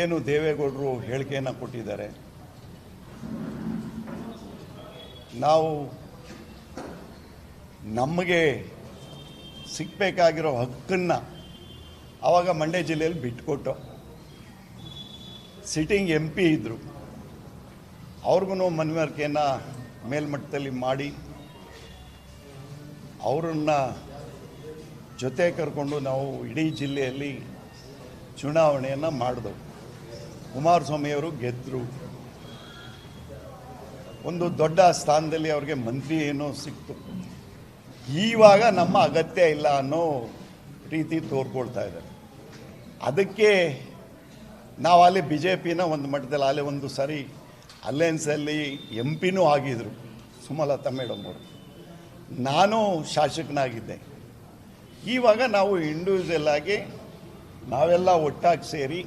ಏನು ದೇವೇಗೌಡರು ಹೇಳಿಕೆಯನ್ನು ಕೊಟ್ಟಿದ್ದಾರೆ? ನಾವು ನಮಗೆ ಸಿಗಬೇಕಾಗಿರೋ ಹಕ್ಕನ್ನು ಆವಾಗ ಮಂಡ್ಯ ಜಿಲ್ಲೆಯಲ್ಲಿ ಬಿಟ್ಕೊಟ್ಟು ಸಿಟ್ಟಿಂಗ್ ಎಂ ಪಿ ಇದ್ದರು ಅವ್ರಿಗೂ ಮನವರಿಕೆಯನ್ನು ಮೇಲ್ಮಟ್ಟದಲ್ಲಿ ಮಾಡಿ, ಅವರನ್ನು ಜೊತೆ ಕರ್ಕೊಂಡು ನಾವು ಇಡೀ ಜಿಲ್ಲೆಯಲ್ಲಿ ಚುನಾವಣೆಯನ್ನು ಮಾಡಿದೆವು. ಕುಮಾರಸ್ವಾಮಿಯವರು ಗೆದ್ದರು ಒಂದು ದೊಡ್ಡ ಸ್ಥಾನದಲ್ಲಿ ಅವ್ರಿಗೆ ಮಂತ್ರಿ ಏನೋ ಸಿಕ್ತು. ಈವಾಗ ನಮ್ಮ ಅಗತ್ಯ ಇಲ್ಲ ಅನ್ನೋ ರೀತಿ ತೋರ್ಕೊಳ್ತಾ ಇದ್ದಾರೆ. ಅದಕ್ಕೆ ನಾವು ಅಲ್ಲಿ ಬಿ ಜೆ ಪಿನ ಒಂದು ಮಟ್ಟದಲ್ಲಿ ಅಲ್ಲಿ ಒಂದು ಸರಿ ಅಲಯನ್ಸಲ್ಲಿ ಎಂ ಪಿನೂ ಆಗಿದ್ರು ಸುಮಲತಾ ಮೇಡಮ್ ಅವರು. ನಾನು ಶಾಸಕನಾಗಿದ್ದೆ. ಈವಾಗ ನಾವು ಇಂಡಿವಿಜುವಲ್ ಆಗಿ ನಾವೆಲ್ಲ ಒಟ್ಟಾಗಿ ಸೇರಿ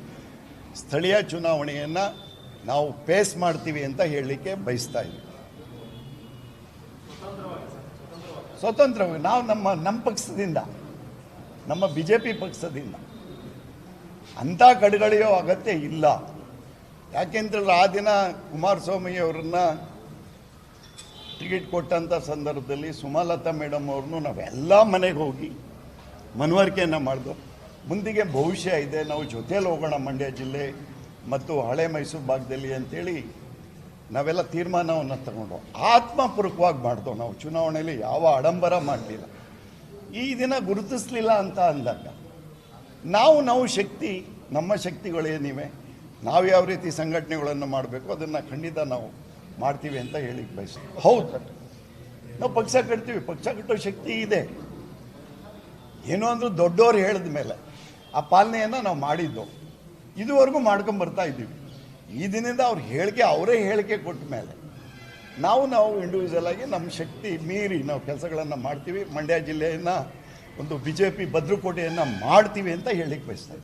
ಸ್ಥಳೀಯ ಚುನಾವಣೆಯನ್ನು ನಾವು ಪೇಸ್ ಮಾಡ್ತೀವಿ ಅಂತ ಹೇಳಲಿಕ್ಕೆ ಬಯಸ್ತಾ ಇದ್ದೀವಿ ಸ್ವತಂತ್ರವಾಗಿ, ನಾವು ನಮ್ಮ ನಮ್ಮ ಪಕ್ಷದಿಂದ, ನಮ್ಮ ಬಿ ಜೆ ಪಿ ಪಕ್ಷದಿಂದ ಅಂಥ ಕಡೆಗಳೆಯೋ ಅಗತ್ಯ ಇಲ್ಲ. ಯಾಕೆಂದ್ರೆ ಆ ದಿನ ಕುಮಾರಸ್ವಾಮಿ ಅವರನ್ನ ಟಿಕೆಟ್ ಕೊಟ್ಟಂಥ ಸಂದರ್ಭದಲ್ಲಿ ಸುಮಲತಾ ಮೇಡಮ್ ಅವ್ರನ್ನೂ ನಾವೆಲ್ಲ ಮನೆಗೆ ಹೋಗಿ ಮನವರಿಕೆಯನ್ನು ಮಾಡಿದೆವು ಮುಂದಿಗೆ ಭವಿಷ್ಯ ಇದೆ. ನಾವು ಜೊತೆಯಲ್ಲಿ ಹೋಗೋಣ ಮಂಡ್ಯ ಜಿಲ್ಲೆ ಮತ್ತು ಹಳೆ ಮೈಸೂರು ಭಾಗದಲ್ಲಿ ಅಂತೇಳಿ ನಾವೆಲ್ಲ ತೀರ್ಮಾನವನ್ನು ತಗೊಂಡು ಆತ್ಮಪೂರ್ವಕವಾಗಿ ಮಾಡಿದೆವು ನಾವು ಚುನಾವಣೆಯಲ್ಲಿ ಯಾವ ಆಡಂಬರ ಮಾಡಲಿಲ್ಲ. ಈ ದಿನ ಗುರುತಿಸ್ಲಿಲ್ಲ ಅಂತ ಅಂದಾಗ ನಾವು ನಾವು ಶಕ್ತಿ, ನಮ್ಮ ಶಕ್ತಿಗಳೇನಿವೆ ನಾವು ಯಾವ ರೀತಿ ಸಂಘಟನೆಗಳನ್ನು ಮಾಡಬೇಕು ಅದನ್ನು ಖಂಡಿತ ನಾವು ಮಾಡ್ತೀವಿ ಅಂತ ಹೇಳಿ ಬಯಸ್ತೀವಿ. ಹೌದು. ನಾವು ಪಕ್ಷ ಕಟ್ತೀವಿ. ಪಕ್ಷ ಕಟ್ಟೋ ಶಕ್ತಿ ಇದೆ. ಏನೋ ಅಂದ್ರೆ ದೊಡ್ಡವ್ರು ಹೇಳಿದ ಮೇಲೆ ಆ ಪಾಲನೆಯನ್ನು ನಾವು ಮಾಡಿದ್ದು. ಇದುವರೆಗೂ ಮಾಡ್ಕೊಂಡು ಬರ್ತಾ ಇದ್ದೀವಿ. ಈ ದಿನದಿಂದ ಅವ್ರ ಹೇಳಿಕೆ ಅವರೇ ಹೇಳಿಕೆ ಕೊಟ್ಟ ಮೇಲೆ ನಾವು ನಾವು ಇಂಡಿವಿಜುವಲ್ ಆಗಿ ನಮ್ಮ ಶಕ್ತಿ ಮೀರಿ ನಾವು ಕೆಲಸಗಳನ್ನು ಮಾಡ್ತೀವಿ. ಮಂಡ್ಯ ಜಿಲ್ಲೆಯನ್ನು ಒಂದು ಬಿ ಜೆ ಪಿ ಭದ್ರಕೋಟೆಯನ್ನು ಮಾಡ್ತೀವಿ ಅಂತ ಹೇಳಿಕ್ಕೆ ಬಯಸ್ತಾ.